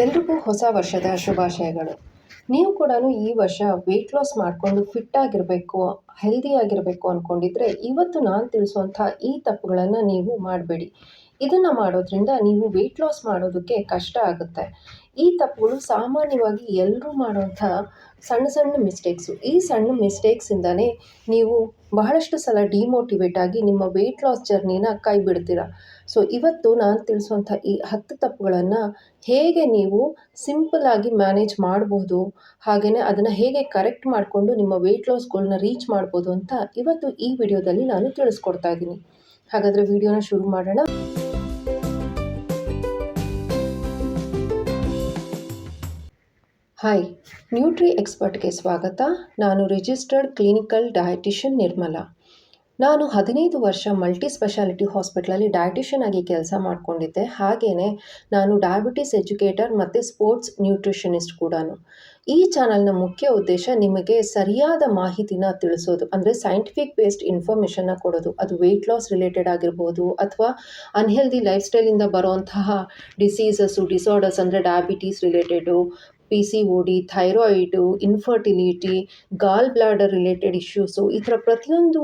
ಎಲ್ರಿಗೂ ಹೊಸ ವರ್ಷದ ಶುಭಾಶಯಗಳು. ನೀವು ಕೂಡ ಈ ವರ್ಷ ವೆಯ್ಟ್ ಲಾಸ್ ಮಾಡಿಕೊಂಡು ಫಿಟ್ ಆಗಿರಬೇಕು ಹೆಲ್ದಿ ಆಗಿರಬೇಕು ಅಂದ್ಕೊಂಡಿದ್ರೆ ಇವತ್ತು ನಾನು ತಿಳಿಸುವಂಥ ಈ ತಪ್ಪುಗಳನ್ನು ನೀವು ಮಾಡಬೇಡಿ. ಇದನ್ನು ಮಾಡೋದ್ರಿಂದ ನೀವು ವೆಯ್ಟ್ ಲಾಸ್ ಮಾಡೋದಕ್ಕೆ ಕಷ್ಟ ಆಗುತ್ತೆ. ಈ ತಪ್ಪುಗಳು ಸಾಮಾನ್ಯವಾಗಿ ಎಲ್ಲರೂ ಮಾಡುವಂಥ ಸಣ್ಣ ಸಣ್ಣ ಮಿಸ್ಟೇಕ್ಸು ಈ ಸಣ್ಣ ಮಿಸ್ಟೇಕ್ಸಿಂದನೇ ನೀವು ಬಹಳಷ್ಟು ಸಲ ಡಿಮೋಟಿವೇಟ್ ಆಗಿ ನಿಮ್ಮ ವೆಯ್ಟ್ ಲಾಸ್ ಜರ್ನಿನ ಕೈ ಬಿಡ್ತೀರ ಸೊ ಇವತ್ತು ನಾನು ತಿಳಿಸುವಂಥ ಈ ಹತ್ತು ತಪ್ಪುಗಳನ್ನು ಹೇಗೆ ನೀವು ಸಿಂಪಲ್ಲಾಗಿ ಮ್ಯಾನೇಜ್ ಮಾಡ್ಬೋದು ಹಾಗೆಯೇ ಅದನ್ನು ಹೇಗೆ ಕರೆಕ್ಟ್ ಮಾಡಿಕೊಂಡು ನಿಮ್ಮ ವೆಯ್ಟ್ ಲಾಸ್ ಗೋಲ್ನ ರೀಚ್ ಮಾಡ್ಬೋದು ಅಂತ ಇವತ್ತು ಈ ವಿಡಿಯೋದಲ್ಲಿ ನಾನು ತಿಳಿಸ್ಕೊಡ್ತಾ ಇದ್ದೀನಿ. ಹಾಗಾದರೆ ವಿಡಿಯೋನ ಶುರು ಮಾಡೋಣ. ಹಾಯ್ ನ್ಯೂಟ್ರಿ ಎಕ್ಸ್ಪರ್ಟ್ಗೆ ಸ್ವಾಗತ. ನಾನು ರಿಜಿಸ್ಟರ್ಡ್ ಕ್ಲಿನಿಕಲ್ ಡಯಟಿಷಿಯನ್ ನಿರ್ಮಲಾ. ನಾನು ಹದಿನೈದು ವರ್ಷ ಮಲ್ಟಿ ಸ್ಪೆಷಾಲಿಟಿ ಹಾಸ್ಪಿಟ್ಲಲ್ಲಿ ಡಯಟಿಷಿಯನ್ ಆಗಿ ಕೆಲಸ ಮಾಡಿಕೊಂಡಿದ್ದೆ. ಹಾಗೆಯೇ ನಾನು ಡಯಾಬಿಟಿಸ್ ಎಜುಕೇಟರ್ ಮತ್ತು ಸ್ಪೋರ್ಟ್ಸ್ ನ್ಯೂಟ್ರಿಷನಿಸ್ಟ್ ಕೂಡ ಈ ಚಾನಲ್ನ ಮುಖ್ಯ ಉದ್ದೇಶ ನಿಮಗೆ ಸರಿಯಾದ ಮಾಹಿತಿನ ತಿಳಿಸೋದು, ಅಂದರೆ ಸೈಂಟಿಫಿಕ್ ಬೇಸ್ಡ್ ಇನ್ಫಾರ್ಮೇಷನ್ನ ಕೊಡೋದು. ಅದು ವೆಯ್ಟ್ ಲಾಸ್ ರಿಲೇಟೆಡ್ ಆಗಿರ್ಬೋದು ಅಥವಾ ಅನ್ಹೆಲ್ದಿ ಲೈಫ್ ಸ್ಟೈಲಿಂದ ಬರುವಂತಹ ಡಿಸೀಸಸ್ಸು ಡಿಸಾರ್ಡರ್ಸ್ ಅಂದರೆ diabetes related P C O D thyroid infertility gall bladder related issues ಈ ಥರ ಪ್ರತಿಯೊಂದು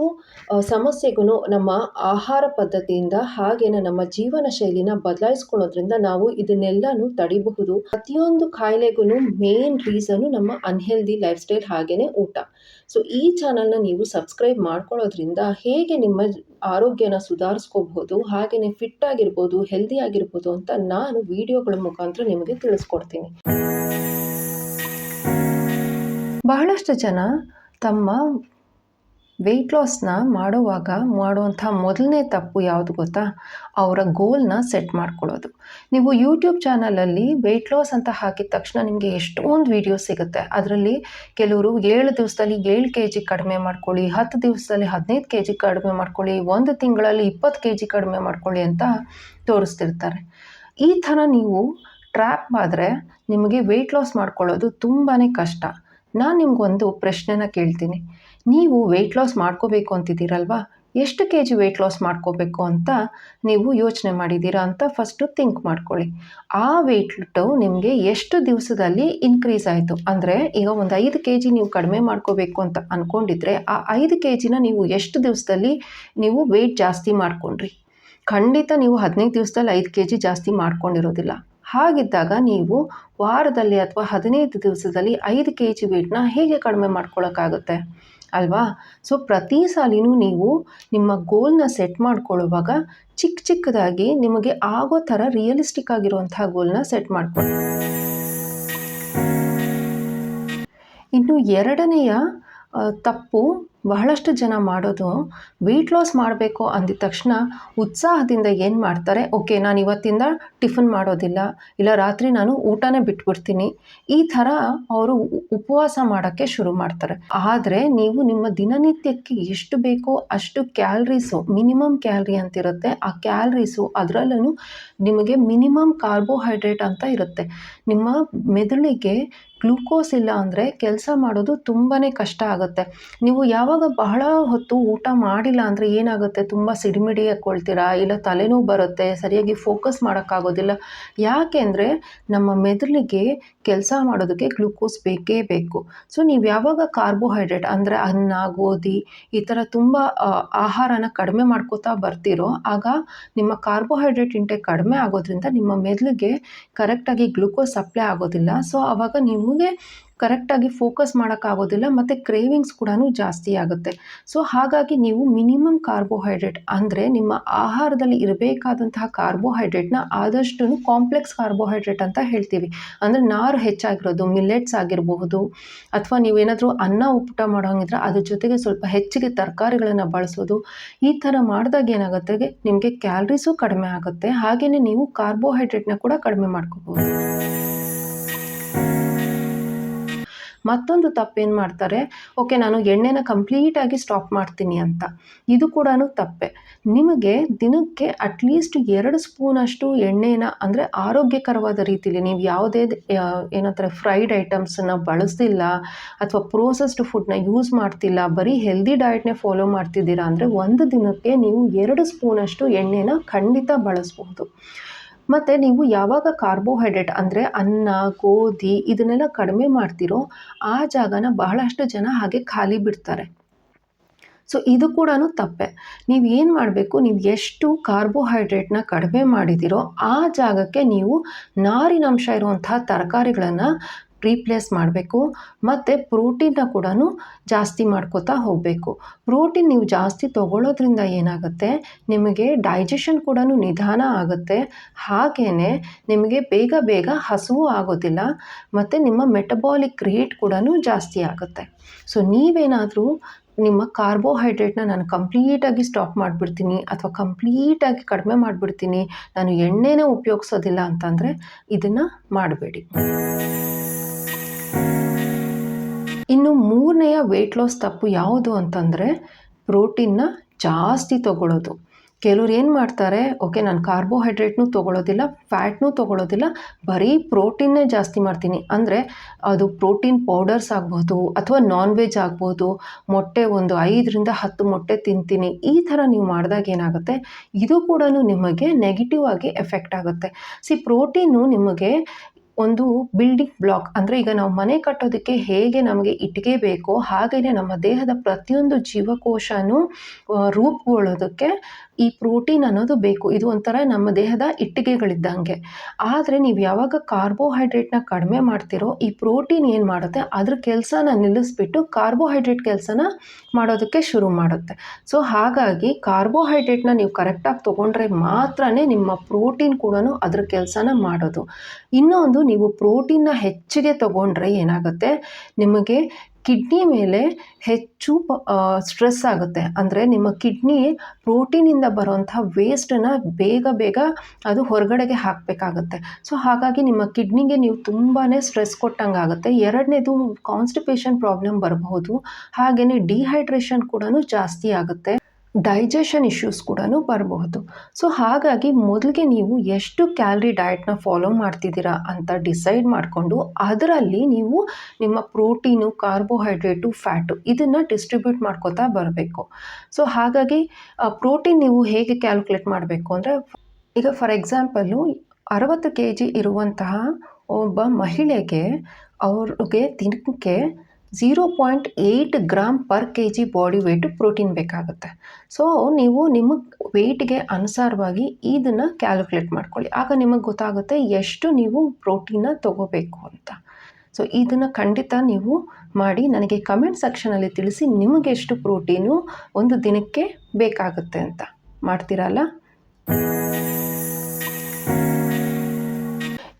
ಸಮಸ್ಯೆಗೂ ನಮ್ಮ ಆಹಾರ ಪದ್ಧತಿಯಿಂದ ಹಾಗೇನೆ ನಮ್ಮ ಜೀವನ ಶೈಲಿನ ಬದಲಾಯಿಸ್ಕೊಳ್ಳೋದ್ರಿಂದ ನಾವು ಇದನ್ನೆಲ್ಲನೂ ತಡಿಬಹುದು. ಪ್ರತಿಯೊಂದು ಕಾಯಿಲೆಗೂ ಮೇನ್ ರೀಸನು ನಮ್ಮ ಅನ್ಹೆಲ್ದಿ ಲೈಫ್ ಸ್ಟೈಲ್ ಹಾಗೆಯೇ ಊಟ. ಸೊ ಈ ಚಾನಲ್ನ ನೀವು ಸಬ್ಸ್ಕ್ರೈಬ್ ಮಾಡ್ಕೊಳ್ಳೋದ್ರಿಂದ ಹೇಗೆ ನಿಮ್ಮ ಆರೋಗ್ಯನ ಸುಧಾರಿಸ್ಕೋಬಹುದು ಹಾಗೆಯೇ ಫಿಟ್ ಆಗಿರ್ಬೋದು ಹೆಲ್ದಿ ಆಗಿರ್ಬೋದು ಅಂತ ನಾನು ವಿಡಿಯೋಗಳ ಮುಖಾಂತರ ನಿಮಗೆ ತಿಳಿಸ್ಕೊಡ್ತೀನಿ. ಬಹಳಷ್ಟು ಜನ ತಮ್ಮ ವೆಯ್ಟ್ ಲಾಸ್ನ ಮಾಡುವಾಗ ಮಾಡುವಂಥ ಮೊದಲನೇ ತಪ್ಪು ಯಾವುದು ಗೊತ್ತಾ? ಅವರ ಗೋಲ್ನ ಸೆಟ್ ಮಾಡ್ಕೊಳ್ಳೋದು. ನೀವು ಯೂಟ್ಯೂಬ್ ಚಾನಲಲ್ಲಿ ವೆಯ್ಟ್ ಲಾಸ್ ಅಂತ ಹಾಕಿದ ತಕ್ಷಣ ನಿಮಗೆ ಎಷ್ಟೊಂದು ವೀಡಿಯೋ ಸಿಗುತ್ತೆ. ಅದರಲ್ಲಿ ಕೆಲವರು ಏಳು ದಿವಸದಲ್ಲಿ ಏಳು ಕೆ ಜಿ ಕಡಿಮೆ ಮಾಡ್ಕೊಳ್ಳಿ, ಹತ್ತು ದಿವಸದಲ್ಲಿ ಹದಿನೈದು ಕೆ ಜಿ ಕಡಿಮೆ ಮಾಡ್ಕೊಳ್ಳಿ, ಒಂದು ತಿಂಗಳಲ್ಲಿ ಇಪ್ಪತ್ತು ಕೆ ಜಿ ಕಡಿಮೆ ಮಾಡ್ಕೊಳ್ಳಿ ಅಂತ ತೋರಿಸ್ತಿರ್ತಾರೆ. ಈ ಥರ ನೀವು ಟ್ರ್ಯಾಪ್ ಆದರೆ ನಿಮಗೆ ವೆಯ್ಟ್ ಲಾಸ್ ಮಾಡ್ಕೊಳ್ಳೋದು ತುಂಬಾ ಕಷ್ಟ. ನಾನು ನಿಮಗೊಂದು ಪ್ರಶ್ನೆನ ಕೇಳ್ತೀನಿ. ನೀವು ವೆಯ್ಟ್ ಲಾಸ್ ಮಾಡ್ಕೋಬೇಕು ಅಂತಿದ್ದೀರಲ್ವಾ? ಎಷ್ಟು ಕೆ ಜಿ ವೆಯ್ಟ್ ಲಾಸ್ ಮಾಡ್ಕೋಬೇಕು ಅಂತ ನೀವು ಯೋಚನೆ ಮಾಡಿದ್ದೀರಾ ಅಂತ ಫಸ್ಟು ಥಿಂಕ್ ಮಾಡ್ಕೊಳ್ಳಿ. ಆ ವೆಯ್ಟು ನಿಮಗೆ ಎಷ್ಟು ದಿವಸದಲ್ಲಿ ಇನ್ಕ್ರೀಸ್ ಆಯಿತು? ಅಂದರೆ ಈಗ ಒಂದು ಐದು ಕೆ ಜಿ ನೀವು ಕಡಿಮೆ ಮಾಡ್ಕೋಬೇಕು ಅಂತ ಅಂದ್ಕೊಂಡಿದ್ರೆ ಆ ಐದು ಕೆ ಜಿನ ನೀವು ಎಷ್ಟು ದಿವಸದಲ್ಲಿ ನೀವು ವೆಯ್ಟ್ ಜಾಸ್ತಿ ಮಾಡ್ಕೊಂಡ್ರಿ? ಖಂಡಿತ ನೀವು ಹದಿನೈದು ದಿವಸದಲ್ಲಿ ಐದು ಕೆ ಜಿ ಜಾಸ್ತಿ ಮಾಡ್ಕೊಂಡಿರೋದಿಲ್ಲ. ಹಾಗಿದ್ದಾಗ ನೀವು ವಾರದಲ್ಲಿ ಅಥವಾ ಹದಿನೈದು ದಿವಸದಲ್ಲಿ ಐದು ಕೆ ಜಿ ವೇಟ್ನ ಹೇಗೆ ಕಡಿಮೆ ಮಾಡ್ಕೊಳ್ಳೋಕ್ಕಾಗುತ್ತೆ ಅಲ್ವಾ? ಸೊ ಪ್ರತಿ ಸಾಲಿನೂ ನೀವು ನಿಮ್ಮ ಗೋಲ್ನ ಸೆಟ್ ಮಾಡ್ಕೊಳ್ಳುವಾಗ ಚಿಕ್ಕ ಚಿಕ್ಕದಾಗಿ ನಿಮಗೆ ಆಗೋ ಥರ ರಿಯಲಿಸ್ಟಿಕ್ ಆಗಿರುವಂತಹ ಗೋಲ್ನ ಸೆಟ್ ಮಾಡ್ಕೊಳ್ಳಿ. ಇನ್ನು ಎರಡನೆಯ ತಪ್ಪು ಬಹಳಷ್ಟು ಜನ ಮಾಡೋದು ವೆಯ್ಟ್ ಲಾಸ್ ಮಾಡಬೇಕು ಅಂದಿದ ತಕ್ಷಣ ಉತ್ಸಾಹದಿಂದ ಏನು ಮಾಡ್ತಾರೆ, ಓಕೆ, ನಾನು ಇವತ್ತಿಂದ ಟಿಫನ್ ಮಾಡೋದಿಲ್ಲ, ಇಲ್ಲ ರಾತ್ರಿ ನಾನು ಊಟನೇ ಬಿಟ್ಬಿಡ್ತೀನಿ. ಈ ಥರ ಅವರು ಉಪವಾಸ ಮಾಡೋಕ್ಕೆ ಶುರು ಮಾಡ್ತಾರೆ. ಆದರೆ ನೀವು ನಿಮ್ಮ ದಿನನಿತ್ಯಕ್ಕೆ ಎಷ್ಟು ಬೇಕೋ ಅಷ್ಟು ಕ್ಯಾಲ್ರೀಸು, ಮಿನಿಮಮ್ ಕ್ಯಾಲ್ರಿ ಅಂತಿರುತ್ತೆ. ಆ ಕ್ಯಾಲ್ರೀಸು ಅದರಲ್ಲೂ ನಿಮಗೆ ಮಿನಿಮಮ್ ಕಾರ್ಬೋಹೈಡ್ರೇಟ್ ಅಂತ ಇರುತ್ತೆ. ನಿಮ್ಮ ಮೆದುಳಿಗೆ ಗ್ಲೂಕೋಸ್ ಇಲ್ಲ ಅಂದರೆ ಕೆಲಸ ಮಾಡೋದು ತುಂಬಾ ಕಷ್ಟ ಆಗುತ್ತೆ. ನೀವು ಯಾವಾಗ ಬಹಳ ಹೊತ್ತು ಊಟ ಮಾಡಿಲ್ಲ ಅಂದರೆ ಏನಾಗುತ್ತೆ? ತುಂಬ ಸಿಡಿಮಿಡಿ ಹಾಕ್ಕೊಳ್ತೀರಾ ಇಲ್ಲ ತಲೆನೋವು ಬರುತ್ತೆ? ಸರಿಯಾಗಿ ಫೋಕಸ್ ಮಾಡೋಕ್ಕಾಗೋದಿಲ್ಲ? ಯಾಕೆ ಅಂದರೆ ನಮ್ಮ ಮೆದುಳಿಗೆ ಕೆಲಸ ಮಾಡೋದಕ್ಕೆ ಗ್ಲೂಕೋಸ್ ಬೇಕೇ ಬೇಕು. ಸೊ ನೀವು ಯಾವಾಗ ಕಾರ್ಬೋಹೈಡ್ರೇಟ್ ಅಂದರೆ ಅನ್ನ, ಗೋಧಿ ಈ ಥರ ತುಂಬ ಆಹಾರನ ಕಡಿಮೆ ಮಾಡ್ಕೋತಾ ಬರ್ತೀರೋ ಆಗ ನಿಮ್ಮ ಕಾರ್ಬೋಹೈಡ್ರೇಟ್ ಇಂಟೆಕ್ ಕಡಿಮೆ ಆಗೋದ್ರಿಂದ ನಿಮ್ಮ ಮೆದುಳಿಗೆ ಕರೆಕ್ಟಾಗಿ ಗ್ಲೂಕೋಸ್ ಸಪ್ಲೈ ಆಗೋದಿಲ್ಲ. ಸೊ ಆವಾಗ ನಿಮಗೆ ಕರೆಕ್ಟಾಗಿ ಫೋಕಸ್ ಮಾಡೋಕ್ಕಾಗೋದಿಲ್ಲ, ಮತ್ತು ಕ್ರೇವಿಂಗ್ಸ್ ಕೂಡ ಜಾಸ್ತಿ ಆಗುತ್ತೆ. ಸೊ ಹಾಗಾಗಿ ನೀವು ಮಿನಿಮಮ್ ಕಾರ್ಬೋಹೈಡ್ರೇಟ್ ಅಂದರೆ ನಿಮ್ಮ ಆಹಾರದಲ್ಲಿ ಇರಬೇಕಾದಂತಹ ಕಾರ್ಬೋಹೈಡ್ರೇಟ್ನ ಆದಷ್ಟು ಕಾಂಪ್ಲೆಕ್ಸ್ ಕಾರ್ಬೋಹೈಡ್ರೇಟ್ ಅಂತ ಹೇಳ್ತೀವಿ. ಅಂದರೆ ನಾರು ಹೆಚ್ಚಾಗಿರೋದು ಮಿಲ್ಲೆಟ್ಸ್ ಆಗಿರಬಹುದು, ಅಥವಾ ನೀವೇನಾದರೂ ಅನ್ನ ಊಟ ಮಾಡೋಂಗಿದ್ರೆ ಅದ್ರ ಜೊತೆಗೆ ಸ್ವಲ್ಪ ಹೆಚ್ಚಿಗೆ ತರಕಾರಿಗಳನ್ನು ಬಳಸೋದು, ಈ ಥರ ಮಾಡಿದಾಗ ಏನಾಗುತ್ತೆ, ನಿಮಗೆ ಕ್ಯಾಲ್ರೀಸು ಕಡಿಮೆ ಆಗುತ್ತೆ. ಹಾಗೆಯೇ ನೀವು ಕಾರ್ಬೋಹೈಡ್ರೇಟ್ನ ಕೂಡ ಕಡಿಮೆ ಮಾಡ್ಕೋಬೋದು ಮತ್ತೊಂದು ತಪ್ಪೇನು ಮಾಡ್ತಾರೆ? ಓಕೆ, ನಾನು ಎಣ್ಣೆನ ಕಂಪ್ಲೀಟಾಗಿ ಸ್ಟಾಪ್ ಮಾಡ್ತೀನಿ ಅಂತ. ಇದು ಕೂಡ ತಪ್ಪೆ. ನಿಮಗೆ ದಿನಕ್ಕೆ ಅಟ್ಲೀಸ್ಟ್ ಎರಡು ಸ್ಪೂನಷ್ಟು ಎಣ್ಣೆನ, ಅಂದರೆ ಆರೋಗ್ಯಕರವಾದ ರೀತಿಯಲ್ಲಿ ನೀವು ಯಾವುದೇ ಏನಂತಾರೆ ಫ್ರೈಡ್ ಐಟಮ್ಸನ್ನು ಬಳಸ್ತಿಲ್ಲ ಅಥವಾ ಪ್ರೋಸೆಸ್ಡ್ ಫುಡ್ನ ಯೂಸ್ ಮಾಡ್ತಿಲ್ಲ, ಬರೀ ಹೆಲ್ದಿ ಡಯಟ್ನೇ ಫಾಲೋ ಮಾಡ್ತಿದ್ದೀರಾ ಅಂದರೆ ಒಂದು ದಿನಕ್ಕೆ ನೀವು ಎರಡು ಸ್ಪೂನಷ್ಟು ಎಣ್ಣೆನ ಖಂಡಿತ ಬಳಸ್ಬಹುದು. ಮತ್ತು ನೀವು ಯಾವಾಗ ಕಾರ್ಬೋಹೈಡ್ರೇಟ್ ಅಂದರೆ ಅನ್ನ, ಗೋಧಿ ಇದನ್ನೆಲ್ಲ ಕಡಿಮೆ ಮಾಡ್ತೀರೋ ಆ ಜಾಗನ ಬಹಳಷ್ಟು ಜನ ಹಾಗೆ ಖಾಲಿ ಬಿಡ್ತಾರೆ. ಸೊ ಇದು ಕೂಡ ತಪ್ಪೆ. ನೀವು ಏನು ಮಾಡಬೇಕು? ನೀವು ಎಷ್ಟು ಕಾರ್ಬೋಹೈಡ್ರೇಟ್ನ ಕಡಿಮೆ ಮಾಡಿದ್ದೀರೋ ಆ ಜಾಗಕ್ಕೆ ನೀವು ನಾರಿನಂಶ ಇರುವಂತಹ ತರಕಾರಿಗಳನ್ನು ರೀಪ್ಲೇಸ್ ಮಾಡಬೇಕು. ಮತ್ತು ಪ್ರೋಟೀನ್ನ ಕೂಡ ಜಾಸ್ತಿ ಮಾಡ್ಕೋತಾ ಹೋಗಬೇಕು. ಪ್ರೋಟೀನ್ ನೀವು ಜಾಸ್ತಿ ತೊಗೊಳ್ಳೋದ್ರಿಂದ ಏನಾಗುತ್ತೆ? ನಿಮಗೆ ಡೈಜೆಷನ್ ಕೂಡ ನಿಧಾನ ಆಗುತ್ತೆ. ಹಾಗೆಯೇ ನಿಮಗೆ ಬೇಗ ಬೇಗ ಹಸುವು ಆಗೋದಿಲ್ಲ. ಮತ್ತು ನಿಮ್ಮ ಮೆಟಬಾಲಿಕ್ ರೇಟ್ ಕೂಡ ಜಾಸ್ತಿ ಆಗುತ್ತೆ. ಸೊ ನೀವೇನಾದರೂ ನಿಮ್ಮ ಕಾರ್ಬೋಹೈಡ್ರೇಟ್ನ ನಾನು ಕಂಪ್ಲೀಟಾಗಿ ಸ್ಟಾಪ್ ಮಾಡಿಬಿಡ್ತೀನಿ ಅಥವಾ ಕಂಪ್ಲೀಟಾಗಿ ಕಡಿಮೆ ಮಾಡಿಬಿಡ್ತೀನಿ, ನಾನು ಎಣ್ಣೆನೇ ಉಪಯೋಗಿಸೋದಿಲ್ಲ ಅಂತಂದರೆ ಇದನ್ನು ಮಾಡಬೇಡಿ. ಇನ್ನು ಮೂರನೆಯ ವೆಯ್ಟ್ ಲಾಸ್ ತಪ್ಪು ಯಾವುದು ಅಂತಂದರೆ ಪ್ರೋಟೀನ್ನ ಜಾಸ್ತಿ ತಗೊಳ್ಳೋದು ಕೆಲವ್ರು ಏನು ಮಾಡ್ತಾರೆ ಓಕೆ ನಾನು ಕಾರ್ಬೋಹೈಡ್ರೇಟ್ನೂ ತೊಗೊಳ್ಳೋದಿಲ್ಲ ಫ್ಯಾಟ್ನೂ ತೊಗೊಳ್ಳೋದಿಲ್ಲ ಬರೀ ಪ್ರೋಟೀನ್ನೇ ಜಾಸ್ತಿ ಮಾಡ್ತೀನಿ. ಅಂದರೆ ಅದು ಪ್ರೋಟೀನ್ ಪೌಡರ್ಸ್ ಆಗ್ಬೋದು ಅಥವಾ ನಾನ್ ವೆಜ್ ಆಗ್ಬೋದು, ಮೊಟ್ಟೆ ಒಂದು ಐದರಿಂದ ಹತ್ತು ಮೊಟ್ಟೆ ತಿಂತೀನಿ. ಈ ಥರ ನೀವು ಮಾಡಿದಾಗ ಏನಾಗುತ್ತೆ? ಇದು ಕೂಡ ನಿಮಗೆ ನೆಗೆಟಿವ್ ಆಗಿ ಎಫೆಕ್ಟ್ ಆಗುತ್ತೆ. ಸಿ ಪ್ರೋಟೀನು ನಿಮಗೆ ಒಂದು ಬಿಲ್ಡಿಂಗ್ ಬ್ಲಾಕ್ ಅಂದರೆ ಈಗ ನಾವು ಮನೆ ಕಟ್ಟೋದಕ್ಕೆ ಹೇಗೆ ನಮಗೆ ಇಟ್ಟಿಗೆ ಬೇಕೋ ಹಾಗೆಯೇ ನಮ್ಮ ದೇಹದ ಪ್ರತಿಯೊಂದು ಜೀವಕೋಶನೂ ರೂಪುಗೊಳ್ಳೋದಕ್ಕೆ ಈ ಪ್ರೋಟೀನ್ ಅನ್ನೋದು ಬೇಕು. ಇದು ಒಂಥರ ನಮ್ಮ ದೇಹದ ಇಟ್ಟಿಗೆಗಳಿದ್ದಂಗೆ. ಆದರೆ ನೀವು ಯಾವಾಗ ಕಾರ್ಬೋಹೈಡ್ರೇಟ್ನ ಕಡಿಮೆ ಮಾಡ್ತಿರೋ, ಈ ಪ್ರೋಟೀನ್ ಏನು ಮಾಡುತ್ತೆ? ಅದ್ರ ಕೆಲಸನ ನಿಲ್ಲಿಸ್ಬಿಟ್ಟು ಕಾರ್ಬೋಹೈಡ್ರೇಟ್ ಕೆಲಸನ ಮಾಡೋದಕ್ಕೆ ಶುರು ಮಾಡುತ್ತೆ. ಸೊ, ಹಾಗಾಗಿ ಕಾರ್ಬೋಹೈಡ್ರೇಟ್ನ ನೀವು ಕರೆಕ್ಟಾಗಿ ತೊಗೊಂಡ್ರೆ ಮಾತ್ರ ನಿಮ್ಮ ಪ್ರೋಟೀನ್ ಕೂಡ ಅದ್ರ ಕೆಲಸನ ಮಾಡೋದು. ಇನ್ನೊಂದು, ನೀವು ಪ್ರೋಟೀನ್ನ ಹೆಚ್ಚಿಗೆ ತೊಗೊಂಡ್ರೆ ಏನಾಗುತ್ತೆ? ನಿಮಗೆ ಕಿಡ್ನಿ ಮೇಲೆ ಹೆಚ್ಚು ಸ್ಟ್ರೆಸ್ ಆಗುತ್ತೆ. ಅಂದರೆ ನಿಮ್ಮ ಕಿಡ್ನಿ ಪ್ರೋಟೀನಿಂದ ಬರುವಂಥ ವೇಸ್ಟನ್ನು ಬೇಗ ಬೇಗ ಅದು ಹೊರಗಡೆಗೆ ಹಾಕಬೇಕಾಗುತ್ತೆ. ಸೊ ಹಾಗಾಗಿ ನಿಮ್ಮ ಕಿಡ್ನಿಗೆ ನೀವು ತುಂಬಾ ಸ್ಟ್ರೆಸ್ ಕೊಟ್ಟಂಗೆ ಆಗುತ್ತೆ ಎರಡನೇದು ಕಾನ್ಸ್ಟಿಪೇಷನ್ ಪ್ರಾಬ್ಲಮ್ ಬರಬಹುದು. ಹಾಗೆಯೇ ಡಿಹೈಡ್ರೇಷನ್ ಕೂಡ ಜಾಸ್ತಿ ಆಗುತ್ತೆ. ಡೈಜೆಷನ್ ಇಶ್ಯೂಸ್ ಕೂಡ ಬರಬಹುದು. ಸೊ ಹಾಗಾಗಿ ಮೊದಲಿಗೆ ನೀವು ಎಷ್ಟು ಕ್ಯಾಲ್ರಿ ಡಯಟ್ನ ಫಾಲೋ ಮಾಡ್ತಿದ್ದೀರಾ ಅಂತ ಡಿಸೈಡ್ ಮಾಡಿಕೊಂಡು ಅದರಲ್ಲಿ ನೀವು ನಿಮ್ಮ ಪ್ರೋಟೀನು ಕಾರ್ಬೋಹೈಡ್ರೇಟು ಫ್ಯಾಟು ಇದನ್ನು ಡಿಸ್ಟ್ರಿಬ್ಯೂಟ್ ಮಾಡ್ಕೋತಾ ಬರಬೇಕು. ಸೊ ಹಾಗಾಗಿ ಪ್ರೋಟೀನ್ ನೀವು ಹೇಗೆ ಕ್ಯಾಲ್ಕುಲೇಟ್ ಮಾಡಬೇಕು ಅಂದರೆ, ಈಗ ಫಾರ್ ಎಕ್ಸಾಂಪಲ್ಲು ಅರವತ್ತು ಕೆ ಜಿ ಇರುವಂತಹ ಒಬ್ಬ ಮಹಿಳೆಗೆ ಅವ್ರಿಗೆ ದಿನಕ್ಕೆ zero point eight gram per K G body weight protein ಬೇಕಾಗುತ್ತೆ. ಸೊ ನೀವು ನಿಮ್ಮ ವೆಯ್ಟ್ಗೆ ಅನುಸಾರವಾಗಿ ಇದನ್ನು ಕ್ಯಾಲ್ಕುಲೇಟ್ ಮಾಡ್ಕೊಳ್ಳಿ. ಆಗ ನಿಮಗೆ ಗೊತ್ತಾಗುತ್ತೆ ಎಷ್ಟು ನೀವು ಪ್ರೋಟೀನ ತೊಗೋಬೇಕು ಅಂತ. ಸೊ ಇದನ್ನು ಖಂಡಿತ ನೀವು ಮಾಡಿ ನನಗೆ ಕಮೆಂಟ್ ಸೆಕ್ಷನಲ್ಲಿ ತಿಳಿಸಿ ನಿಮಗೆ ಎಷ್ಟು ಪ್ರೋಟೀನು ಒಂದು ದಿನಕ್ಕೆ ಬೇಕಾಗುತ್ತೆ ಅಂತ. ಮಾಡ್ತೀರಲ್ಲ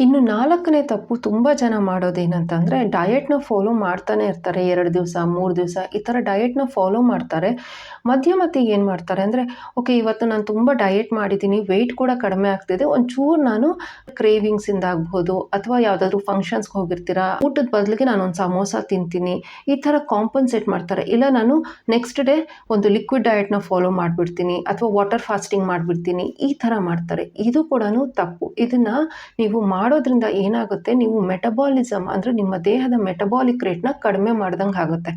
ಇನ್ನು ನಾಲ್ಕನೇ ತಪ್ಪು ತುಂಬ ಜನ ಮಾಡೋದೇನಂತಂದರೆ ಡಯೆಟ್ನ ಫಾಲೋ ಮಾಡ್ತಾನೆ ಇರ್ತಾರೆ. ಎರಡು ದಿವಸ, ಮೂರು ದಿವಸ ಈ ಥರ ಡಯೆಟ್ನ ಫಾಲೋ ಮಾಡ್ತಾರೆ. ಮಧ್ಯ ಮಧ್ಯೆ ಏನು ಮಾಡ್ತಾರೆ ಅಂದರೆ, ಓಕೆ, ಇವತ್ತು ನಾನು ತುಂಬ ಡಯೆಟ್ ಮಾಡಿದ್ದೀನಿ ವೆಯ್ಟ್ ಕೂಡ ಕಡಿಮೆ ಆಗ್ತಿದೆ ಒಂಚೂರು ನಾನು ಕ್ರೇವಿಂಗ್ಸಿಂದ ಆಗ್ಬೋದು ಅಥವಾ ಯಾವುದಾದ್ರೂ ಫಂಕ್ಷನ್ಸ್ಗೆ ಹೋಗಿರ್ತೀರಾ. ಊಟದ ಬದಲಿಗೆ ನಾನು ಒಂದು ಸಮೋಸ ತಿಂತೀನಿ. ಈ ಥರ ಕಾಂಪನ್ಸೇಟ್ ಮಾಡ್ತಾರೆ. ಇಲ್ಲ, ನಾನು ನೆಕ್ಸ್ಟ್ ಡೇ ಒಂದು ಲಿಕ್ವಿಡ್ ಡಯೆಟ್ನ ಫಾಲೋ ಮಾಡಿಬಿಡ್ತೀನಿ ಅಥವಾ ವಾಟರ್ ಫಾಸ್ಟಿಂಗ್ ಮಾಡಿಬಿಡ್ತೀನಿ. ಈ ಥರ ಮಾಡ್ತಾರೆ. ಇದು ಕೂಡ ತಪ್ಪು. ಇದನ್ನು ನೀವು ಮಾಡೋದ್ರಿಂದ ಏನಾಗುತ್ತೆ, ನೀವು ಮೆಟಬಾಲಿಸಮ್ ಅಂದರೆ ನಿಮ್ಮ ದೇಹದ ಮೆಟಬಾಲಿಕ್ ರೇಟ್ನ ಕಡಿಮೆ ಮಾಡ್ದಂಗೆ ಆಗುತ್ತೆ.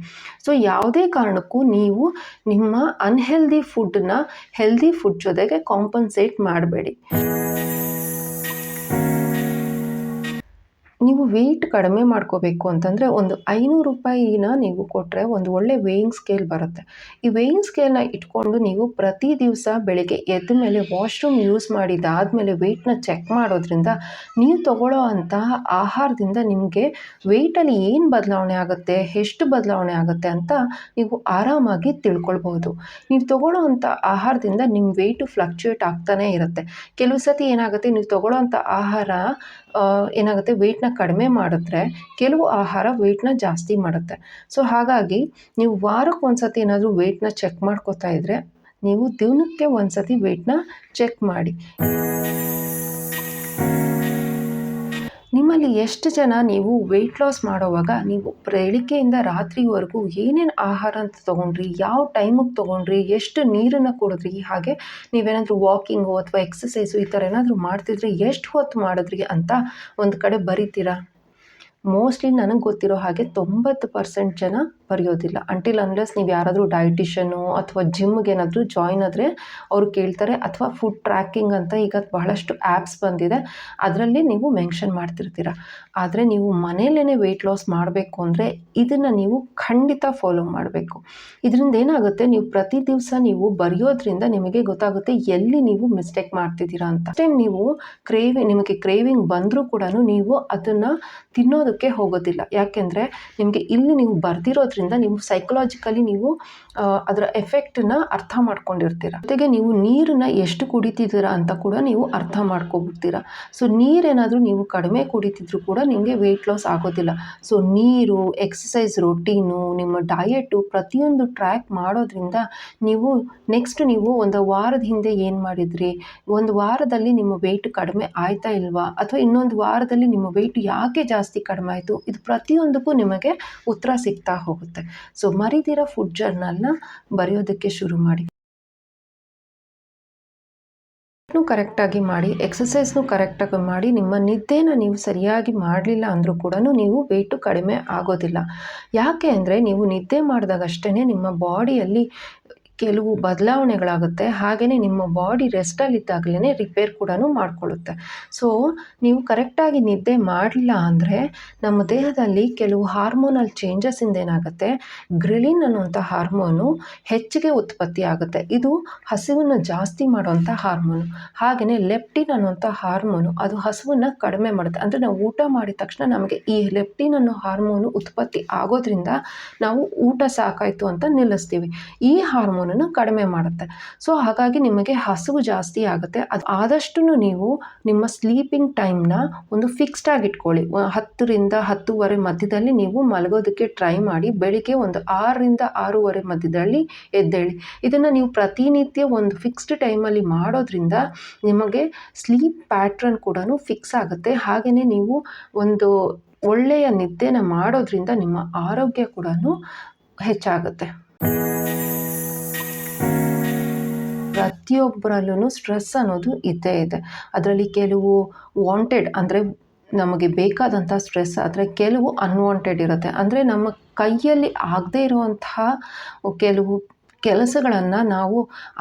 ಸೊ ಯಾವುದೇ ಕಾರಣಕ್ಕೂ ನೀವು ನಿಮ್ಮ ಅನ್ಹೆಲ್ದಿ ಫುಡ್ನ ಹೆಲ್ದಿ ಫುಡ್ ಜೊತೆಗೆ ಕಾಂಪನ್ಸೇಟ್ ಮಾಡಬೇಡಿ. ನೀವು ವೆಯ್ಟ್ ಕಡಿಮೆ ಮಾಡ್ಕೋಬೇಕು ಅಂತಂದರೆ ಒಂದು ಐನೂರು ರೂಪಾಯಿನ ನೀವು ಕೊಟ್ಟರೆ ಒಂದು ಒಳ್ಳೆ ವೇಯಿಂಗ್ ಸ್ಕೇಲ್ ಬರುತ್ತೆ. ಈ ವೇಯಿಂಗ್ ಸ್ಕೇಲ್ನ ಇಟ್ಕೊಂಡು ನೀವು ಪ್ರತಿ ದಿವಸ ಬೆಳಗ್ಗೆ ಎದ್ದ ಮೇಲೆ ವಾಶ್ರೂಮ್ ಯೂಸ್ ಮಾಡಿದಾದಮೇಲೆ ವೆಯ್ಟ್ನ ಚೆಕ್ ಮಾಡೋದ್ರಿಂದ ನೀವು ತಗೊಳ್ಳೋ ಅಂತಹ ಆಹಾರದಿಂದ ನಿಮಗೆ ವೆಯ್ಟಲ್ಲಿ ಏನು ಬದಲಾವಣೆ ಆಗುತ್ತೆ, ಎಷ್ಟು ಬದಲಾವಣೆ ಆಗುತ್ತೆ ಅಂತ ನೀವು ಆರಾಮಾಗಿ ತಿಳ್ಕೊಳ್ಬೋದು ನೀವು ತಗೊಳ್ಳೋ ಅಂಥ ಆಹಾರದಿಂದ ನಿಮ್ಮ ವೆಯ್ಟು ಫ್ಲಕ್ಚುಯೇಟ್ ಆಗ್ತಾನೇ ಇರುತ್ತೆ. ಕೆಲವು ಸತಿ ಏನಾಗುತ್ತೆ, ನೀವು ತಗೊಳ್ಳೋ ಅಂಥ ಆಹಾರ ಏನಾಗುತ್ತೆ ವೆಯ್ಟ್ನ ಕಡಿಮೆ ಮಾಡಿದ್ರೆ ಕೆಲವು ಆಹಾರ ವೆಯ್ಟ್ನ ಜಾಸ್ತಿ ಮಾಡುತ್ತೆ. ಸೊ ಹಾಗಾಗಿ ನೀವು ವಾರಕ್ಕೆ ಒಂದು ಸತಿ ಏನಾದರೂ ವೆಯ್ಟ್ನ ಚೆಕ್ ಮಾಡ್ಕೋತಾ ಇದ್ದರೆ ನೀವು ದಿನಕ್ಕೆ ಒಂದು ಸತಿ ವೆಯ್ಟ್ನ ಚೆಕ್ ಮಾಡಿ. ನಿಮ್ಮಲ್ಲಿ ಎಷ್ಟು ಜನ ನೀವು ವೆಯ್ಟ್ ಲಾಸ್ ಮಾಡೋವಾಗ ನೀವು ಬೆಳಿಗ್ಗೆಯಿಂದ ರಾತ್ರಿವರೆಗೂ ಏನೇನು ಆಹಾರ ಅಂತ ತೊಗೊಂಡ್ರಿ, ಯಾವ ಟೈಮಿಗೆ ತೊಗೊಂಡ್ರಿ, ಎಷ್ಟು ನೀರನ್ನು ಕುಡಿದ್ರಿ, ಹಾಗೆ ನೀವೇನಾದರೂ ವಾಕಿಂಗು ಅಥವಾ ಎಕ್ಸಸೈಸು ಈ ಥರ ಏನಾದರೂ ಮಾಡ್ತಿದ್ರೆ ಎಷ್ಟು ಹೊತ್ತು ಮಾಡಿದ್ರಿ ಅಂತ ಒಂದು ಕಡೆ ಬರಿತೀರಾ? ಮೋಸ್ಟ್ಲಿ ನನಗೆ ಗೊತ್ತಿರೋ ಹಾಗೆ ತೊಂಬತ್ತು ಪರ್ಸೆಂಟ್ ಜನ ಬರೆಯೋದಿಲ್ಲ. ಅಂಟಿಲ್ ಅನ್ಲೆಸ್ ನೀವು ಯಾರಾದರೂ ಡಯಟಿಷನ್ನು ಅಥವಾ ಜಿಮ್ಗೆ ಏನಾದರೂ ಜಾಯ್ನ್ ಆದರೆ ಅವರು ಕೇಳ್ತಾರೆ ಅಥವಾ ಫುಡ್ ಟ್ರ್ಯಾಕಿಂಗ್ ಅಂತ ಈಗ ಬಹಳಷ್ಟು ಆ್ಯಪ್ಸ್ ಬಂದಿದೆ. ಅದರಲ್ಲಿ ನೀವು ಮೆನ್ಷನ್ ಮಾಡ್ತಿರ್ತೀರ. ಆದರೆ ನೀವು ಮನೆಯಲ್ಲೇ ವೆಯ್ಟ್ ಲಾಸ್ ಮಾಡಬೇಕು ಅಂದರೆ ಇದನ್ನು ನೀವು ಖಂಡಿತ ಫಾಲೋ ಮಾಡಬೇಕು. ಇದರಿಂದ ಏನಾಗುತ್ತೆ? ನೀವು ಪ್ರತಿ ದಿವಸ ನೀವು ಬರೆಯೋದ್ರಿಂದ ನಿಮಗೆ ಗೊತ್ತಾಗುತ್ತೆ ಎಲ್ಲಿ ನೀವು ಮಿಸ್ಟೇಕ್ ಮಾಡ್ತಿದ್ದೀರಾ ಅಂತ. ಟೈಮ್ ನೀವು ಕ್ರೇವಿ ನಿಮಗೆ ಕ್ರೇವಿಂಗ್ ಬಂದರೂ ಕೂಡ ನೀವು ಅದನ್ನು ತಿನ್ನೋದಕ್ಕೆ ಹೋಗೋದಿಲ್ಲ. ಯಾಕೆಂದರೆ ನಿಮಗೆ ಇಲ್ಲಿ ನೀವು ಬರ್ದಿರೋದ್ರಿಂದ ನೀವು ಸೈಕಲಾಜಿಕಲಿ ನೀವು ಅದರ ಎಫೆಕ್ಟನ್ನ ಅರ್ಥ ಮಾಡ್ಕೊಂಡಿರ್ತೀರ. ಜೊತೆಗೆ ನೀವು ನೀರನ್ನ ಎಷ್ಟು ಕುಡಿತಿದ್ದೀರಾ ಅಂತ ಕೂಡ ನೀವು ಅರ್ಥ ಮಾಡ್ಕೊಬಿಡ್ತೀರ. ಸೊ ನೀರೇನಾದರೂ ನೀವು ಕಡಿಮೆ ಕುಡಿತಿದ್ರು ಕೂಡ ನಿಮಗೆ ವೆಯ್ಟ್ ಲಾಸ್ ಆಗೋದಿಲ್ಲ. ಸೊ ನೀರು ಎಕ್ಸಸೈಸ್ ರೊಟೀನು ನಿಮ್ಮ ಡಯೆಟು ಪ್ರತಿಯೊಂದು ಟ್ರ್ಯಾಕ್ ಮಾಡೋದ್ರಿಂದ ನೀವು ನೆಕ್ಸ್ಟ್ ನೀವು ಒಂದು ವಾರದ ಹಿಂದೆ ಏನು ಮಾಡಿದ್ರಿ? ಒಂದು ವಾರದಲ್ಲಿ ನಿಮ್ಮ ವೆಯ್ಟ್ ಕಡಿಮೆ ಆಯ್ತಾ ಇಲ್ವಾ? ಅಥವಾ ಇನ್ನೊಂದು ವಾರದಲ್ಲಿ ನಿಮ್ಮ ವೆಯ್ಟ್ ಯಾಕೆ ಜಾಸ್ತಿ ಕಡಿಮೆ ಆಯಿತು? ಇದು ಪ್ರತಿಯೊಂದಕ್ಕೂ ನಿಮಗೆ ಉತ್ತರ ಸಿಗ್ತಾ ಹೋಗುತ್ತೆ. ಸೊ ಮರಿದಿರೋ ಫುಡ್ ಜರ್ನಲ್ನ ಬರೆಯೋದಕ್ಕೆ ಶುರು ಮಾಡಿ. ಕರೆಕ್ಟಾಗಿ ಮಾಡಿ ಎಕ್ಸಸೈಸ್ನು ಕರೆಕ್ಟಾಗಿ ಮಾಡಿ, ನಿಮ್ಮ ನಿದ್ದೆನ ನೀವು ಸರಿಯಾಗಿ ಮಾಡಲಿಲ್ಲ ಅಂದರೂ ಕೂಡ ನೀವು ವೆಯ್ಟು ಕಡಿಮೆ ಆಗೋದಿಲ್ಲ. ಯಾಕೆ ಅಂದರೆ, ನೀವು ನಿದ್ದೆ ಮಾಡಿದಾಗಷ್ಟೇ ನಿಮ್ಮ ಬಾಡಿಯಲ್ಲಿ ಕೆಲವು ಬದಲಾವಣೆಗಳಾಗುತ್ತೆ. ಹಾಗೆಯೇ ನಿಮ್ಮ ಬಾಡಿ ರೆಸ್ಟಲ್ಲಿದ್ದಾಗಲೇ ರಿಪೇರ್ ಕೂಡ ಮಾಡಿಕೊಳ್ಳುತ್ತೆ. ಸೊ ನೀವು ಕರೆಕ್ಟಾಗಿ ನಿದ್ದೆ ಮಾಡಲಿಲ್ಲ ಅಂದರೆ ನಮ್ಮ ದೇಹದಲ್ಲಿ ಕೆಲವು ಹಾರ್ಮೋನಲ್ ಚೇಂಜಸ್ಸಿಂದ ಏನಾಗುತ್ತೆ? ಗ್ರಿಲಿನ್ ಅನ್ನುವಂಥ ಹಾರ್ಮೋನು ಹೆಚ್ಚಿಗೆ ಉತ್ಪತ್ತಿ ಆಗುತ್ತೆ. ಇದು ಹಸಿವನ್ನು ಜಾಸ್ತಿ ಮಾಡುವಂಥ ಹಾರ್ಮೋನು ಹಾಗೆಯೇ ಲೆಪ್ಟಿನ್ ಅನ್ನುವಂಥ ಹಾರ್ಮೋನು ಅದು ಹಸುವನ್ನು ಕಡಿಮೆ ಮಾಡುತ್ತೆ. ಅಂದರೆ ನಾವು ಊಟ ಮಾಡಿದ ತಕ್ಷಣ ನಮಗೆ ಈ ಲೆಪ್ಟಿನ್ ಅನ್ನೋ ಹಾರ್ಮೋನು ಉತ್ಪತ್ತಿ ಆಗೋದ್ರಿಂದ ನಾವು ಊಟ ಸಾಕಾಯಿತು ಅಂತ ನಿಲ್ಲಿಸ್ತೀವಿ. ಈ ಹಾರ್ಮೋನನ್ನು ಕಡಿಮೆ ಮಾಡುತ್ತೆ. ಸೊ ಹಾಗಾಗಿ ನಿಮಗೆ ಹಸಿವು ಜಾಸ್ತಿ ಆಗುತ್ತೆ. ಅದು ಆದಷ್ಟು ನೀವು ನಿಮ್ಮ ಸ್ಲೀಪಿಂಗ್ ಟೈಮ್ನ ಒಂದು ಫಿಕ್ಸ್ಡ್ ಆಗಿ ಇಟ್ಕೊಳ್ಳಿ. ಹತ್ತರಿಂದ ಹತ್ತುವರೆ ಮಧ್ಯದಲ್ಲಿ ನೀವು ಮಲಗೋದಕ್ಕೆ ಟ್ರೈ ಮಾಡಿ ಬೆಳಿಗ್ಗೆ ಒಂದು ಆರರಿಂದ ಆರೂವರೆ ಮಧ್ಯದಲ್ಲಿ ಎದ್ದೇಳಿ. ಇದನ್ನು ನೀವು ಪ್ರತಿನಿತ್ಯ ಒಂದು ಫಿಕ್ಸ್ಡ್ ಟೈಮಲ್ಲಿ ಮಾಡೋದ್ರಿಂದ ನಿಮಗೆ ಸ್ಲೀಪ್ ಪ್ಯಾಟ್ರನ್ ಕೂಡ ಫಿಕ್ಸ್ ಆಗುತ್ತೆ. ಹಾಗೆಯೇ ನೀವು ಒಂದು ಒಳ್ಳೆಯ ನಿದ್ದೆನ ಮಾಡೋದ್ರಿಂದ ನಿಮ್ಮ ಆರೋಗ್ಯ ಕೂಡ ಹೆಚ್ಚಾಗುತ್ತೆ. ಪ್ರತಿಯೊಬ್ಬರಲ್ಲೂ ಸ್ಟ್ರೆಸ್ ಅನ್ನೋದು ಇದ್ದೇ ಇದೆ. ಅದರಲ್ಲಿ ಕೆಲವು ವಾಂಟೆಡ್ ಅಂದರೆ ನಮಗೆ ಬೇಕಾದಂಥ ಸ್ಟ್ರೆಸ್ ಆದರೆ ಕೆಲವು ಅನ್ವಾಂಟೆಡ್ ಇರುತ್ತೆ. ಅಂದರೆ ನಮ್ಮ ಕೈಯಲ್ಲಿ ಆಗದೇ ಇರುವಂತಹ ಕೆಲವು ಕೆಲಸಗಳನ್ನು ನಾವು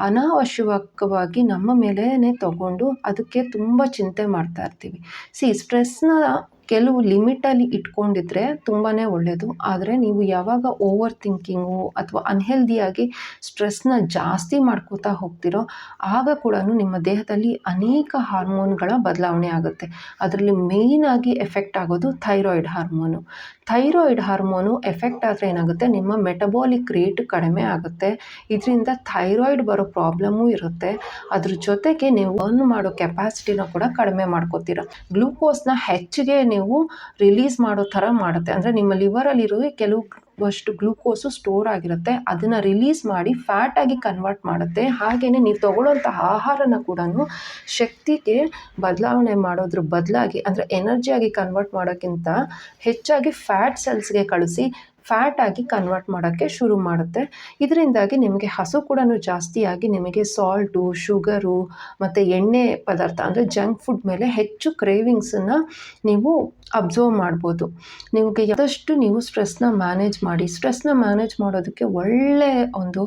ಅನಾವಶ್ಯಕವಾಗಿ ನಮ್ಮ ಮೇಲೇ ತಗೊಂಡು ಅದಕ್ಕೆ ತುಂಬ ಚಿಂತೆ ಮಾಡ್ತಾ ಇರ್ತೀವಿ. ಸಿ ಸ್ಟ್ರೆಸ್ನ ಕೆಲವು ಲಿಮಿಟಲ್ಲಿ ಇಟ್ಕೊಂಡಿದ್ರೆ ತುಂಬಾ ಒಳ್ಳೆಯದು ಆದರೆ ನೀವು ಯಾವಾಗ ಓವರ್ ಥಿಂಕಿಂಗು ಅಥವಾ ಅನ್ಹೆಲ್ದಿಯಾಗಿ ಸ್ಟ್ರೆಸ್ನ ಜಾಸ್ತಿ ಮಾಡ್ಕೋತಾ ಹೋಗ್ತಿರೋ, ಆಗ ಕೂಡ ನಿಮ್ಮ ದೇಹದಲ್ಲಿ ಅನೇಕ ಹಾರ್ಮೋನ್ಗಳ ಬದಲಾವಣೆ ಆಗುತ್ತೆ. ಅದರಲ್ಲಿ ಮೇಯ್ನಾಗಿ ಎಫೆಕ್ಟ್ ಆಗೋದು thyroid hormone thyroid hormone effect ಆದರೆ ಏನಾಗುತ್ತೆ? ನಿಮ್ಮ ಮೆಟಬಾಲಿಕ್ ರೇಟ್ ಕಡಿಮೆ ಆಗುತ್ತೆ. ಇದರಿಂದ ಥೈರಾಯ್ಡ್ ಬರೋ ಪ್ರಾಬ್ಲಮ್ಮು ಇರುತ್ತೆ. ಅದ್ರ ಜೊತೆಗೆ ನೀವು ಬರ್ನ್ ಮಾಡೋ ಕೆಪಾಸಿಟಿನ ಕೂಡ ಕಡಿಮೆ ಮಾಡ್ಕೋತೀರ. ಗ್ಲೂಕೋಸ್ನ ಹೆಚ್ಚಿಗೆ ನೀವು ರಿಲೀಸ್ ಮಾಡೋ ಥರ ಮಾಡುತ್ತೆ. ಅಂದರೆ ನಿಮ್ಮ ಲಿವರಲ್ಲಿರೋ ಕೆಲವು ಅಷ್ಟು ಗ್ಲೂಕೋಸು ಸ್ಟೋರ್ ಆಗಿರುತ್ತೆ, ಅದನ್ನು ರಿಲೀಸ್ ಮಾಡಿ ಫ್ಯಾಟಾಗಿ ಕನ್ವರ್ಟ್ ಮಾಡುತ್ತೆ. ಹಾಗೆಯೇ ನೀವು ತೊಗೊಳ್ಳೋಂಥ ಆಹಾರನ ಕೂಡ ಶಕ್ತಿಗೆ ಬದಲಾವಣೆ ಮಾಡೋದ್ರ ಬದಲಾಗಿ, ಅಂದರೆ ಎನರ್ಜಿಯಾಗಿ ಕನ್ವರ್ಟ್ ಮಾಡೋಕ್ಕಿಂತ ಹೆಚ್ಚಾಗಿ ಫ್ಯಾಟ್ ಸೆಲ್ಸ್ಗೆ ಕಳಿಸಿ ಫ್ಯಾಟ್ ಆಗಿ ಕನ್ವರ್ಟ್ ಮಾಡೋಕ್ಕೆ ಶುರು ಮಾಡುತ್ತೆ. ಇದರಿಂದಾಗಿ ನಿಮಗೆ ಹಸು ಕೂಡ ಜಾಸ್ತಿಯಾಗಿ ನಿಮಗೆ ಸಾಲ್ಟು ಶುಗರು ಮತ್ತು ಎಣ್ಣೆ ಪದಾರ್ಥ ಅಂದರೆ ಜಂಕ್ ಫುಡ್ ಮೇಲೆ ಹೆಚ್ಚು ಕ್ರೇವಿಂಗ್ಸನ್ನು ನೀವು ಅಬ್ಸರ್ವ್ ಮಾಡ್ಬೋದು. ನಿಮಗೆ ಆದಷ್ಟು ನೀವು ಸ್ಟ್ರೆಸ್ನ ಮ್ಯಾನೇಜ್ ಮಾಡಿ ಸ್ಟ್ರೆಸ್ನ ಮ್ಯಾನೇಜ್ ಮಾಡೋದಕ್ಕೆ ಒಳ್ಳೆಯ ಒಂದು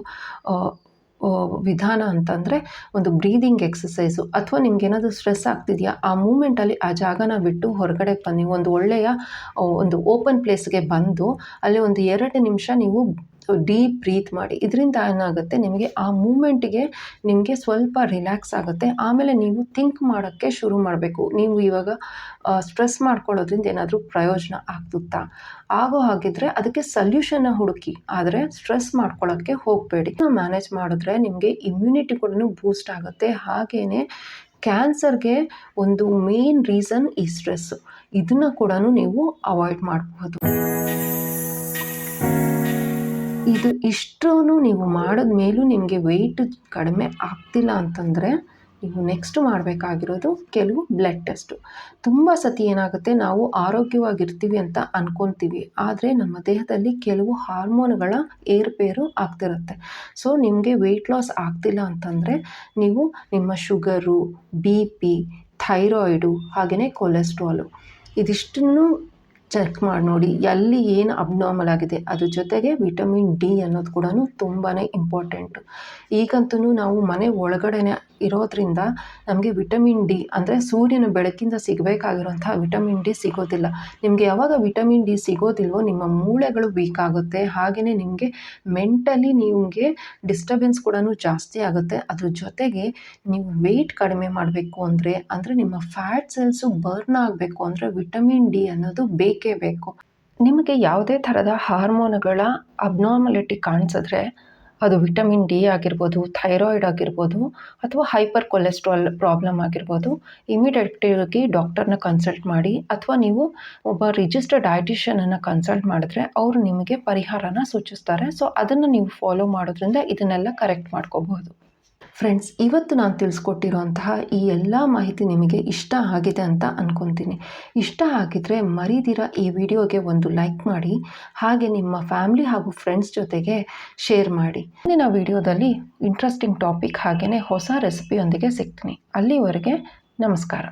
ವಿಧಾನ ಅಂತಂದರೆ ಒಂದು ಬ್ರೀದಿಂಗ್ ಎಕ್ಸಸೈಸು ಅಥವಾ ನಿಮ್ಗೆ ಏನಾದರೂ ಸ್ಟ್ರೆಸ್ ಆಗ್ತಿದೆಯಾ, ಆ ಮೂಮೆಂಟಲ್ಲಿ ಆ ಜಾಗನ ಬಿಟ್ಟು ಹೊರಗಡೆ ಬನ್ನಿ. ಒಂದು ಒಳ್ಳೆಯ ಒಂದು ಓಪನ್ ಪ್ಲೇಸ್ಗೆ ಬಂದು ಅಲ್ಲಿ ಒಂದು ಎರಡು ನಿಮಿಷ ನೀವು ಡೀಪ್ ಬ್ರೀತ್ ಮಾಡಿ, ಇದರಿಂದ ಏನಾಗುತ್ತೆ ನಿಮಗೆ ಆ ಮೂಮೆಂಟಿಗೆ ನಿಮಗೆ ಸ್ವಲ್ಪ ರಿಲ್ಯಾಕ್ಸ್ ಆಗುತ್ತೆ. ಆಮೇಲೆ ನೀವು ಥಿಂಕ್ ಮಾಡೋಕ್ಕೆ ಶುರು ಮಾಡಬೇಕು. ನೀವು ಇವಾಗ ಸ್ಟ್ರೆಸ್ ಮಾಡ್ಕೊಳ್ಳೋದ್ರಿಂದ ಏನಾದರೂ ಪ್ರಯೋಜನ ಆಗ್ತುತ್ತಾ? ಆಗೋ ಹಾಗಿದ್ರೆ ಅದಕ್ಕೆ ಸಲ್ಯೂಷನ್ನ ಹುಡುಕಿ, ಆದರೆ ಸ್ಟ್ರೆಸ್ ಮಾಡ್ಕೊಳ್ಳೋಕ್ಕೆ ಹೋಗಬೇಡಿ. ಮ್ಯಾನೇಜ್ ಮಾಡಿದ್ರೆ ನಿಮಗೆ ಇಮ್ಯುನಿಟಿ ಕೂಡ ಬೂಸ್ಟ್ ಆಗುತ್ತೆ. ಹಾಗೆಯೇ ಕ್ಯಾನ್ಸರ್ಗೆ ಒಂದು ಮೇನ್ ರೀಸನ್ ಈ ಸ್ಟ್ರೆಸ್ ಇದನ್ನು ಕೂಡ ನೀವು ಅವಾಯ್ಡ್ ಮಾಡಬಹುದು ಇದು ಇಷ್ಟೂ ನೀವು ಮಾಡಿದ ಮೇಲೂ ನಿಮಗೆ ವೆಯ್ಟ್ ಕಡಿಮೆ ಆಗ್ತಿಲ್ಲ ಅಂತಂದರೆ ನೀವು ನೆಕ್ಸ್ಟ್ ಮಾಡಬೇಕಾಗಿರೋದು ಕೆಲವು ಬ್ಲಡ್ ಟೆಸ್ಟು ತುಂಬ ಸತಿ ಏನಾಗುತ್ತೆ, ನಾವು ಆರೋಗ್ಯವಾಗಿರ್ತೀವಿ ಅಂತ ಅನ್ಕೊತೀವಿ. ಆದರೆ ನಮ್ಮ ದೇಹದಲ್ಲಿ ಕೆಲವು ಹಾರ್ಮೋನ್ಗಳ ಏರುಪೇರು ಆಗ್ತಿರುತ್ತೆ. ಸೊ ನಿಮಗೆ ವೆಯ್ಟ್ ಲಾಸ್ ಆಗ್ತಿಲ್ಲ ಅಂತಂದರೆ ನೀವು ನಿಮ್ಮ ಶುಗರು ಬಿ ಪಿ ಥೈರಾಯ್ಡು ಹಾಗೆಯೇ ಕೊಲೆಸ್ಟ್ರಾಲು ಇದಿಷ್ಟನ್ನು ಚೆಕ್ ಮಾಡಿ ನೋಡಿ, ಎಲ್ಲಿ ಏನು ಅಬ್ನಾರ್ಮಲ್ ಆಗಿದೆ, ಅದ್ರ ಜೊತೆಗೆ ವಿಟಮಿನ್ ಡಿ ಅನ್ನೋದು ಕೂಡ ತುಂಬಾ ಇಂಪಾರ್ಟೆಂಟು ಈಗಂತೂ ನಾವು ಮನೆ ಒಳಗಡೆನೆ ಇರೋದ್ರಿಂದ ನಮಗೆ ವಿಟಮಿನ್ ಡಿ ಅಂದರೆ ಸೂರ್ಯನ ಬೆಳಕಿಂದ ಸಿಗಬೇಕಾಗಿರೋಂಥ ವಿಟಮಿನ್ ಡಿ ಸಿಗೋದಿಲ್ಲ. ನಿಮಗೆ ಯಾವಾಗ ವಿಟಮಿನ್ ಡಿ ಸಿಗೋದಿಲ್ವೋ, ನಿಮ್ಮ ಮೂಳೆಗಳು ವೀಕ್ ಆಗುತ್ತೆ ಹಾಗೆಯೇ ನಿಮಗೆ ಮೆಂಟಲಿ ನಿಮಗೆ ಡಿಸ್ಟರ್ಬೆನ್ಸ್ ಕೂಡ ಜಾಸ್ತಿ ಆಗುತ್ತೆ. ಅದ್ರ ಜೊತೆಗೆ ನೀವು ವೆಯ್ಟ್ ಕಡಿಮೆ ಮಾಡಬೇಕು ಅಂದರೆ ಅಂದರೆ ನಿಮ್ಮ ಫ್ಯಾಟ್ ಸೆಲ್ಸು ಬರ್ನ್ ಆಗಬೇಕು ಅಂದರೆ ವಿಟಮಿನ್ ಡಿ ಅನ್ನೋದು ಬೇಕೇ ಬೇಕು ನಿಮಗೆ ಯಾವುದೇ ಥರದ ಹಾರ್ಮೋನುಗಳ ಅಬ್ನಾರ್ಮಲಿಟಿ ಕಾಣಿಸಿದ್ರೆ ಅದು ವಿಟಮಿನ್ ಡಿ ಆಗಿರ್ಬೋದು, ಥೈರಾಯ್ಡ್ ಆಗಿರ್ಬೋದು, ಅಥವಾ ಹೈಪರ್ ಕೊಲೆಸ್ಟ್ರಾಲ್ ಪ್ರಾಬ್ಲಮ್ ಆಗಿರ್ಬೋದು ಇಮಿಡಿಯೇಟಾಗಿ ಡಾಕ್ಟರ್ನ ಕನ್ಸಲ್ಟ್ ಮಾಡಿ, ಅಥವಾ ನೀವು ಒಬ್ಬ ರಿಜಿಸ್ಟರ್ಡ್ ಡಯಟಿಷಿಯನನ್ನು ಕನ್ಸಲ್ಟ್ ಮಾಡಿದ್ರೆ ಅವರು ನಿಮಗೆ ಪರಿಹಾರನ ಸೂಚಿಸ್ತಾರೆ. ಸೊ, ಅದನ್ನು ನೀವು ಫಾಲೋ ಮಾಡೋದ್ರಿಂದ ಇದನ್ನೆಲ್ಲ ಕರೆಕ್ಟ್ ಮಾಡ್ಕೋಬಹುದು ಫ್ರೆಂಡ್ಸ್ ಇವತ್ತು ನಾನು ತಿಳಿಸ್ಕೊಟ್ಟಿರುವಂತಹ ಈ ಎಲ್ಲ ಮಾಹಿತಿ ನಿಮಗೆ ಇಷ್ಟ ಆಗಿದೆ ಅಂತ ಅಂದ್ಕೊತೀನಿ ಇಷ್ಟ ಆಗಿದ್ರೆ ಮರಿದಿರ ಈ ವಿಡಿಯೋಗೆ ಒಂದು ಲೈಕ್ ಮಾಡಿ, ಹಾಗೆ ನಿಮ್ಮ ಫ್ಯಾಮಿಲಿ ಹಾಗೂ ಫ್ರೆಂಡ್ಸ್ ಜೊತೆಗೆ ಶೇರ್ ಮಾಡಿ. ಮುಂದಿನ ವಿಡಿಯೋದಲ್ಲಿ ಇಂಟ್ರೆಸ್ಟಿಂಗ್ ಟಾಪಿಕ್ ಹಾಗೆಯೇ ಹೊಸ ರೆಸಿಪಿಯೊಂದಿಗೆ ಸಿಗ್ತೀನಿ. ಅಲ್ಲಿವರೆಗೆ ನಮಸ್ಕಾರ.